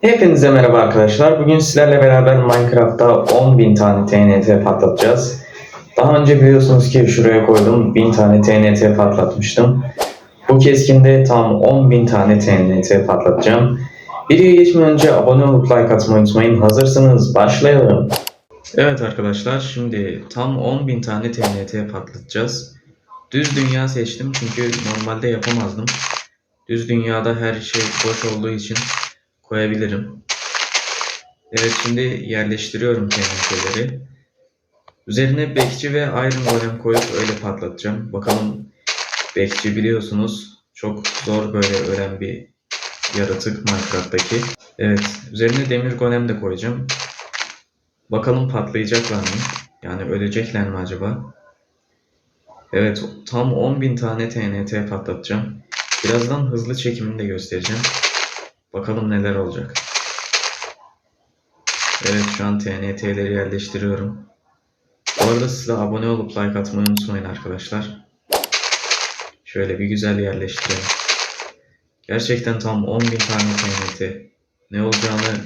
Hepinize merhaba arkadaşlar. Bugün sizlerle beraber Minecraft'ta 10.000 tane TNT patlatacağız. Daha önce biliyorsunuz ki şuraya koydum 1000 tane TNT patlatmıştım. Bu keskinde tam 10.000 tane TNT patlatacağım. Videoya geçmeden önce abone olup like atmayı unutmayın. Hazırsanız başlayalım. Evet arkadaşlar şimdi tam 10.000 tane TNT patlatacağız. Düz dünya seçtim çünkü normalde yapamazdım. Düz dünyada her şey boş olduğu için koyabilirim. Evet şimdi yerleştiriyorum TNT'leri. Üzerine bekçi ve iron golem koyup öyle patlatacağım. Bakalım bekçi biliyorsunuz çok zor böyle ölen bir yaratık Minecraft'taki. Evet üzerine demir golem de koyacağım. Bakalım patlayacaklar mı? Yani ölecekler mi acaba? Evet tam 10.000 tane TNT patlatacağım. Birazdan hızlı çekimini de göstereceğim. Bakalım neler olacak. Evet şu an TNT'leri yerleştiriyorum. Bu arada siz de abone olup like atmayı unutmayın arkadaşlar. Şöyle bir güzel yerleştirelim. Gerçekten tam 10.000 tane TNT. Ne olacağını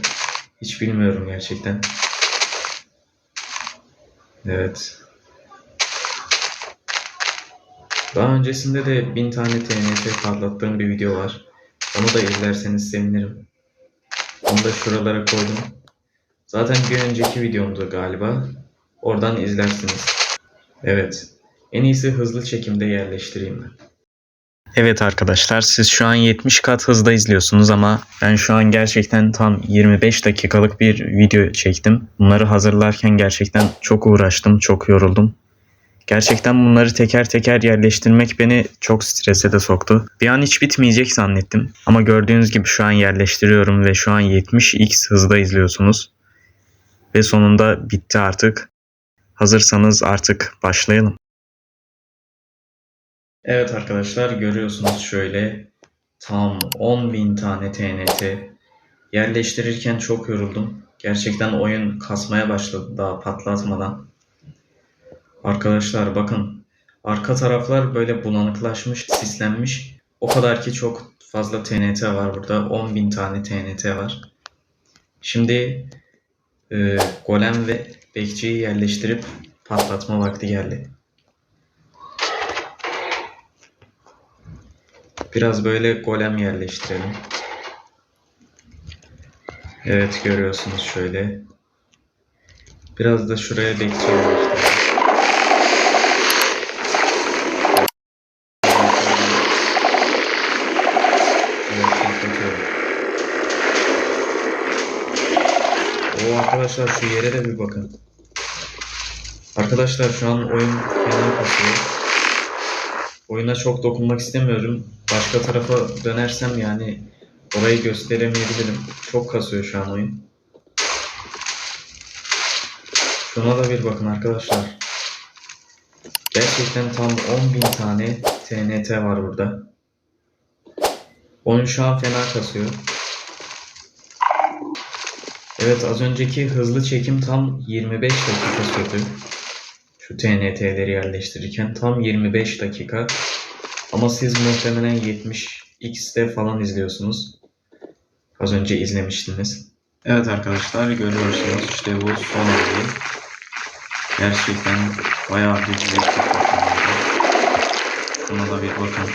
hiç bilmiyorum gerçekten. Evet. Daha öncesinde de 1000 tane TNT patlattığım bir video var. Onu da izlerseniz sevinirim. Onu da şuralara koydum. Zaten bir önceki videomdu galiba. Oradan izlersiniz. Evet. En iyisi hızlı çekimde yerleştireyim ben. Evet arkadaşlar siz şu an 70 kat hızda izliyorsunuz ama ben şu an gerçekten tam 25 dakikalık bir video çektim. Bunları hazırlarken gerçekten çok uğraştım, çok yoruldum. Gerçekten bunları teker teker yerleştirmek beni çok strese de soktu. Bir an hiç bitmeyecek zannettim. Ama gördüğünüz gibi şu an yerleştiriyorum ve şu an 70x hızda izliyorsunuz. Ve sonunda bitti artık. Hazırsanız artık başlayalım. Evet arkadaşlar görüyorsunuz şöyle tam 10.000 tane TNT yerleştirirken çok yoruldum. Gerçekten oyun kasmaya başladı daha patlatmadan. Arkadaşlar bakın arka taraflar böyle bulanıklaşmış, sislenmiş. O kadar ki çok fazla TNT var burada. 10.000 tane TNT var. Şimdi e, golem ve bekçiyi yerleştirip patlatma vakti geldi. Biraz böyle golem yerleştirelim. Evet görüyorsunuz şöyle. Biraz da şuraya bekçi yerleştirelim. Arkadaşlar şu yere de bir bakın. Arkadaşlar şu an oyun fena kasıyor. Oyuna çok dokunmak istemiyorum. Başka tarafa dönersem yani orayı gösteremeyebilirim. Çok kasıyor şu an oyun. Şuna da bir bakın arkadaşlar. Gerçekten tam 10.000 tane TNT var burada. Oyun şu an fena kasıyor. Evet az önceki hızlı çekim tam 25 dakika sürdü. Şu TNT'leri yerleştirirken tam 25 dakika. Ama siz muhtemelen 70x'te falan izliyorsunuz. Az önce izlemiştiniz. Evet arkadaşlar görüyorsunuz işte bu son hali. Gerçekten bayağı bir patlamaydı. Buna da bir bakın.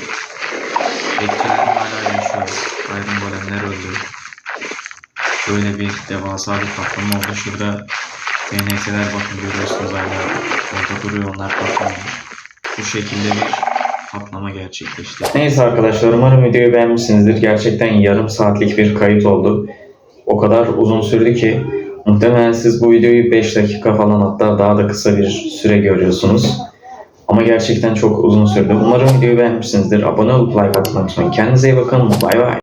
Bekçiler hala yaşıyor. Iron Golemler öldü. Böyle bir devasa bir patlama oldu. Şurada TNT'ler bakın görüyorsunuz hala orada duruyor onlar patlamıyor. Bu şekilde bir patlama gerçekleşti. Neyse arkadaşlar umarım videoyu beğenmişsinizdir. Gerçekten yarım saatlik bir kayıt oldu. O kadar uzun sürdü ki muhtemelen siz bu videoyu 5 dakika falan hatta daha da kısa bir süre görüyorsunuz. Ama gerçekten çok uzun sürdü. Umarım videoyu beğenmişsinizdir. Abone olup like atmayı unutmayın. Kendinize iyi bakın. Bay bay.